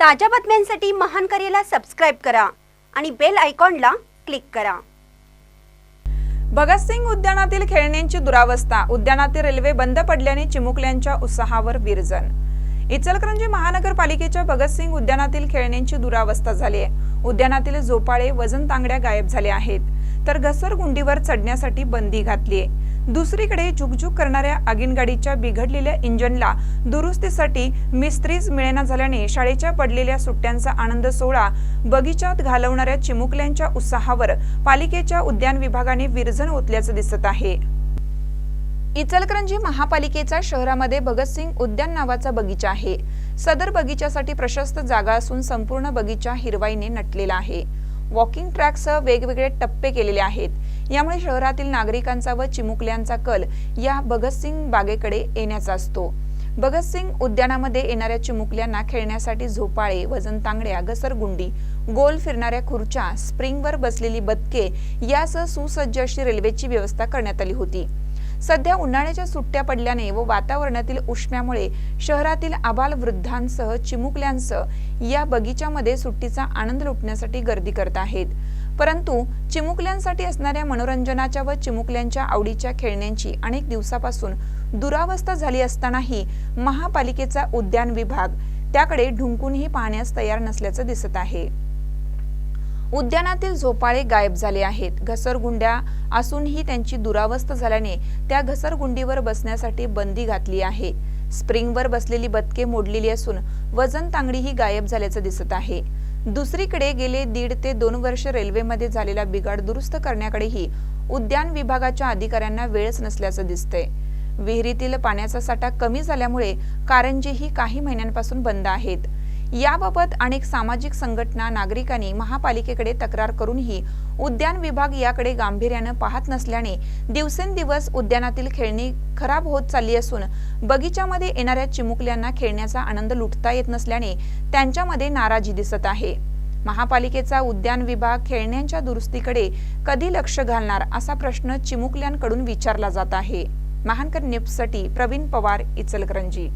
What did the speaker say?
ताज्या बातम्यांसाठी महान करेला सबस्क्राईब करा आणि बेल आयकॉनला क्लिक करा. भगतसिंग उद्यानातील खेळण्यांची दुरावस्था. उद्यानातील रेल्वे बंद पडल्याने चिमुकल्यांच्या उत्साहावर विरजन. इचलकरंजी महानगरपालिकेच्या भगतसिंग उद्यानातील खेळण्यांची दुरावस्था झाली आहे. उद्यानातील झोपाळे वजन तांगड्या गायब झाल्या आहेत. तर घसरगुंडीवर चढण्यासाठी बंदी घातली आहे. दुसरीकडे झुकझुक करणाऱ्या आगीनगाडीच्या बिघडलेल्या इंजनला दुरुस्तीसाठी मिस्त्रीज मिळेना झाल्याने शाळेच्या पडलेल्या सुट्ट्यांचा आनंद सोहळा बगीचात घालवणाऱ्या चिमुकल्यांच्या उत्साहावर पालिकेच्या उद्यान विभागाने विरजण ओतल्याचं दिसत आहे. इचलकरंजी महापालिकेचा शहरामध्ये भगतसिंग उद्यान नावाचा बगीचा आहे. सदर बगीच्यासाठी प्रशस्त जागा असून संपूर्ण बगीचा हिरवाईने नटलेला आहे. वॉकिंग ट्रॅकसह वेगवेगळे टप्पे केलेले आहेत. यामुळे शहरातील नागरिकांचा व चिमुकल्यांचा कल या भगतसिंग बागेकडे येण्याचा असतो. भगतसिंग उद्यानामध्ये येणाऱ्या चिमुकल्यांना खेळण्यासाठी झोपाळे वजन तांगड्या घसरगुंडी गोल फिरणाऱ्या खुर्च्या स्प्रिंगवर बसलेली बदके यासह सुसज्ज अशी रेल्वेची व्यवस्था करण्यात आली होती. सध्या उन्हाळ्याच्या सुट्ट्या पडल्याने व वातावरणातील उष्म्यामुळे शहरातील आबाल वृद्धांसह चिमुकल्यांसह या बगीच्यामध्ये सुट्टीचा आनंद लुटण्यासाठी गर्दी करत आहेत. परंतु चिमुकल्यांसाठी असणाऱ्या मनोरंजनाच्या व चिमुकल्यांच्या आवडीच्या खेळण्यांची अनेक दिवसापासून दुरावस्था झाली असतानाही महापालिकेचा उद्यान विभाग त्याकडे ढुंकूनही पाहण्यास तयार नसल्याचं दिसत आहे. उद्यानातील झोपाळे गायब झाले आहेत. घसरगुंड्या असूनही त्यांची दुरावस्था झाल्याने त्या घसरगुंडीवर बसण्यासाठी बंदी घातली आहे. स्प्रिंगवर बसलेली बदके मोडलेली असून वजन तांगडीही गायब झाल्याचं दिसत आहे. दुसरीकडे गेले दीड ते दोन वर्ष रेल्वेमध्ये झालेला बिघाड दुरुस्त करण्याकडेही उद्यान विभागाच्या अधिकाऱ्यांना वेळच नसल्याचं दिसतंय. विहिरीतील पाण्याचा साठा कमी झाल्यामुळे कारंजेही काही महिन्यांपासून बंद आहेत. याबाबत अनेक सामाजिक संघटना नागरिकांनी महापालिकेकडे तक्रार करूनही उद्यान विभाग याकडे गांभीर्यानं पाहत नसल्याने दिवसेंदिवस उद्यानातील खेळणी खराब होत चालली असून बगीच्यामध्ये येणाऱ्या चिमुकल्यांना खेळण्याचा आनंद लुटता येत नसल्याने त्यांच्यामध्ये नाराजी दिसत आहे. महापालिकेचा उद्यान विभाग खेळण्यांच्या दुरुस्तीकडे कधी लक्ष घालणार असा प्रश्न चिमुकल्यांकडून विचारला जात आहे. महानकर न्यूजसाठी प्रवीण पवार इचलकरंजी.